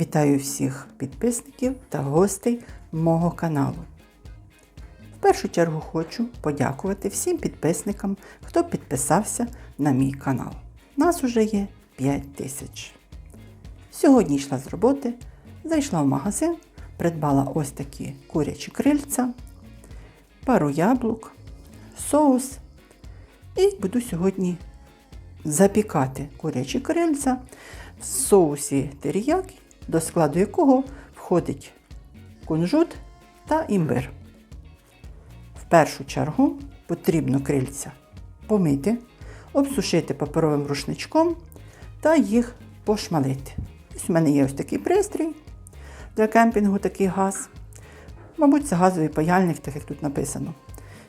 Вітаю всіх підписників та гостей мого каналу. В першу чергу хочу подякувати всім підписникам, хто підписався на мій канал. Нас уже є 5 тисяч. Сьогодні йшла з роботи, зайшла в магазин, придбала ось такі курячі крильця, пару яблук, соус і буду сьогодні запікати курячі крильця в соусі теріякі, до складу якого входить кунжут та імбир. В першу чергу потрібно крильця помити, обсушити паперовим рушничком та їх пошмалити. Ось у мене є ось такий пристрій для кемпінгу, такий газ. Мабуть, це газовий паяльник, так як тут написано.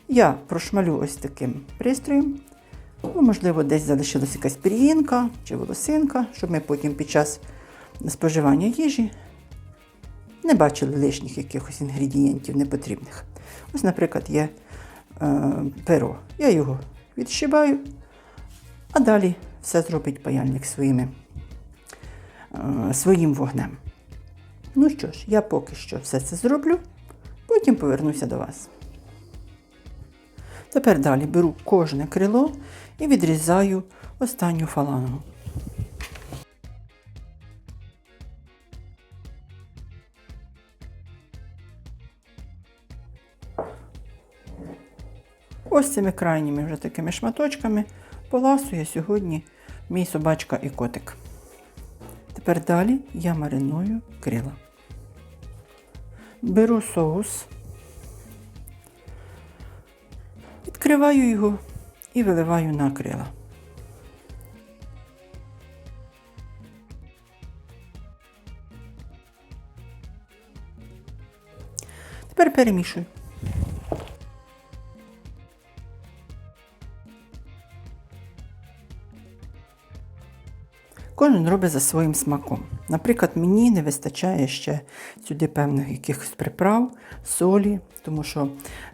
Я прошмалю ось таким пристроєм. Ну, можливо, десь залишилась якась пір'їнка чи волосинка, щоб ми потім під час споживання їжі не бачили лишніх якихось інгредієнтів непотрібних. Ось, наприклад, є е, перо. Я його відшибаю, а далі все зробить паяльник своїми, е, своїм вогнем. Ну що ж, я поки що все це зроблю, потім повернуся до вас. Тепер далі беру кожне крило і відрізаю останню фалангу. Ось цими крайніми вже такими шматочками поласує сьогодні мій собачка і котик. Тепер далі я мариную крила. Беру соус, відкриваю його і виливаю на крила. Тепер перемішую. Кожен робить за своїм смаком. Наприклад, мені не вистачає ще сюди певних якихось приправ, солі, тому що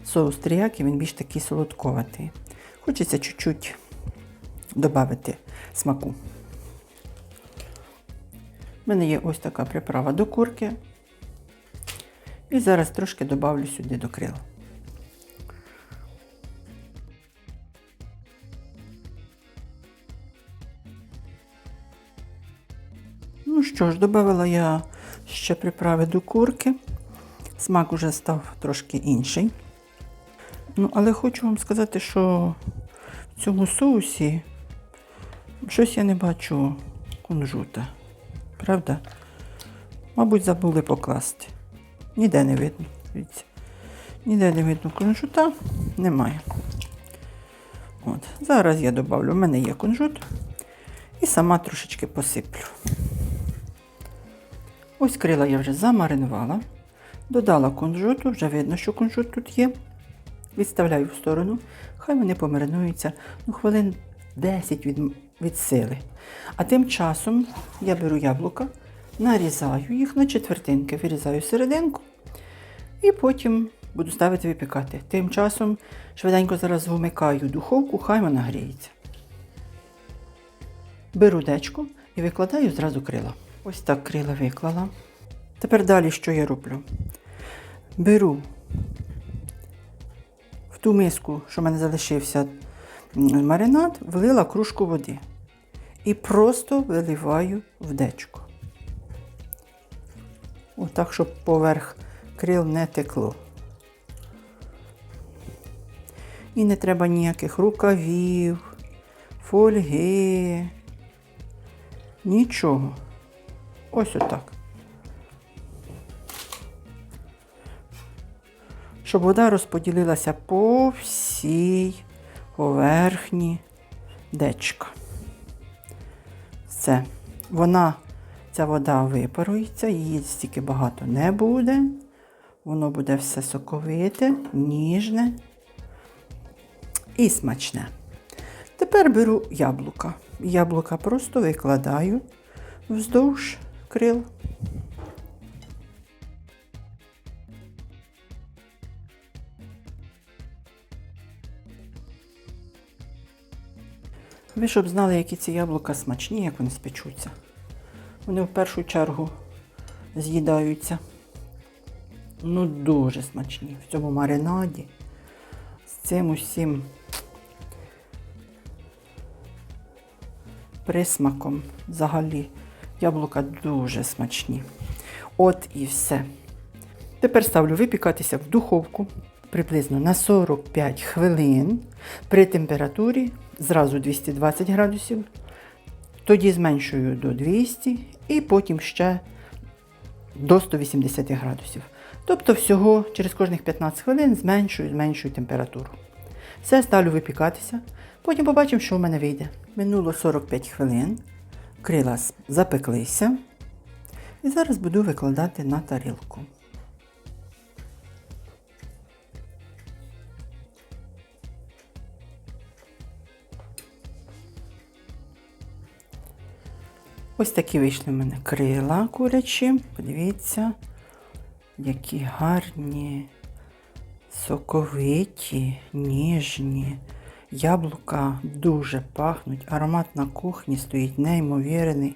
соус тріякі він більш такий солодковатий. Хочеться чуть-чуть додати смаку. У мене є ось така приправа до курки. І зараз трошки додавлю сюди до крила. Ну що ж, додала я ще приправи до курки. Смак уже став трошки інший. Ну, але хочу вам сказати, що в цьому соусі щось я не бачу кунжута. Правда? Мабуть, забули покласти. Ніде не видно. Ніде не видно кунжута, немає. От. Зараз я додавлю, в мене є кунжут. І сама трошечки посиплю. Ось крила я вже замаринувала. Додала кунжуту, вже видно, що кунжут тут є. Відставляю в сторону, хай вони помаринуються ну, хвилин 10 від, від сили. А тим часом я беру яблука, нарізаю їх на четвертинки, вирізаю серединку і потім буду ставити випікати. Тим часом швиденько зараз вмикаю духовку, хай вона гріється. Беру дечку і викладаю зразу крила. Ось так крила виклала. Тепер далі що я роблю? Беру в ту миску, що в мене залишився маринад, влила кружку води. І просто виливаю в дечку. Отак, щоб поверх крил не текло. І не треба ніяких рукавів, фольги, нічого. Ось отак. Щоб вода розподілилася по всій поверхні дечка. Все. Вона, ця вода випарується, її стільки багато не буде. Воно буде все соковите, ніжне і смачне. Тепер беру яблука. Яблука просто викладаю вздовж крил. Ви щоб знали, які ці яблука смачні, як вони спечуться. Вони в першу чергу з'їдаються. Ну, дуже смачні. В цьому маринаді. З цим усім присмаком взагалі яблука дуже смачні. От і все. Тепер ставлю випікатися в духовку приблизно на 45 хвилин при температурі зразу 220 градусів. Тоді зменшую до 200 і потім ще до 180 градусів. Тобто всього через кожних 15 хвилин зменшую, зменшую температуру. Все ставлю випікатися. Потім побачимо, що в мене вийде. Минуло 45 хвилин. Крила запеклися. І зараз буду викладати на тарілку. Ось такі вийшли в мене крила курячі. Подивіться, які гарні, соковиті, ніжні. Яблука дуже пахнуть. Аромат на кухні стоїть неймовірний.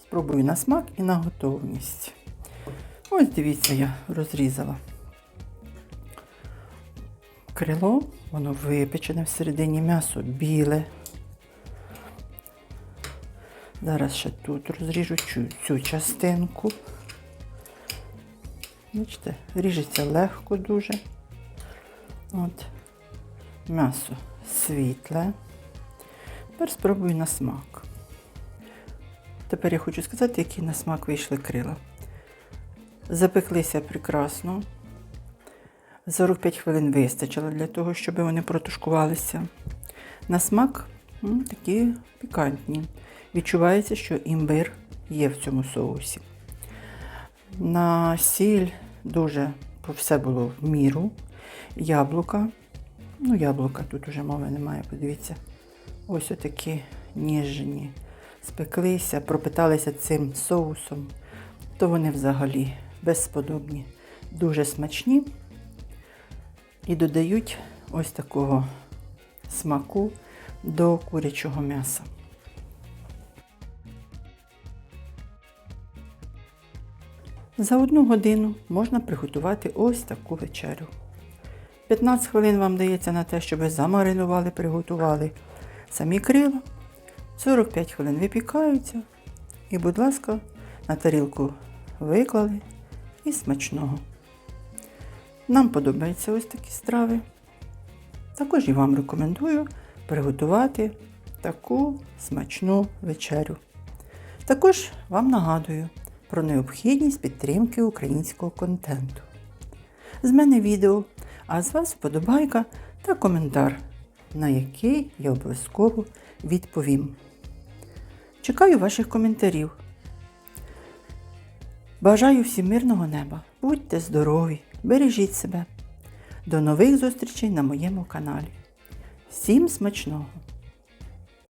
Спробую на смак і на готовність. Ось дивіться, я розрізала крило, воно випечене всередині м'ясо біле. Зараз ще тут розріжу цю, цю частинку. Бачите, ріжеться легко дуже. От. М'ясо світле. Тепер спробую на смак. Тепер я хочу сказати, які на смак вийшли крила. Запеклися прекрасно. 45 хвилин вистачило для того, щоб вони протушкувалися. На смак м, такі пікантні. Відчувається, що імбир є в цьому соусі. На сіль дуже все було в міру. Яблука. Ну, яблука тут уже мови немає, подивіться. Ось отакі ніжні. Спеклися, пропиталися цим соусом, то вони взагалі безподобні, дуже смачні і додають ось такого смаку до курячого м'яса. За одну годину можна приготувати ось таку вечерю. 15 хвилин вам дається на те, щоб ви замаринували, приготували самі крила. 45 хвилин випікаються. І, будь ласка, на тарілку виклали і смачного. Нам подобаються ось такі страви. Також і вам рекомендую приготувати таку смачну вечерю. Також вам нагадую про необхідність підтримки українського контенту. З мене відео, а з вас вподобайка та коментар, на який я обов'язково відповім. Чекаю ваших коментарів. Бажаю всім мирного неба. Будьте здорові, бережіть себе. До нових зустрічей на моєму каналі. Всім смачного!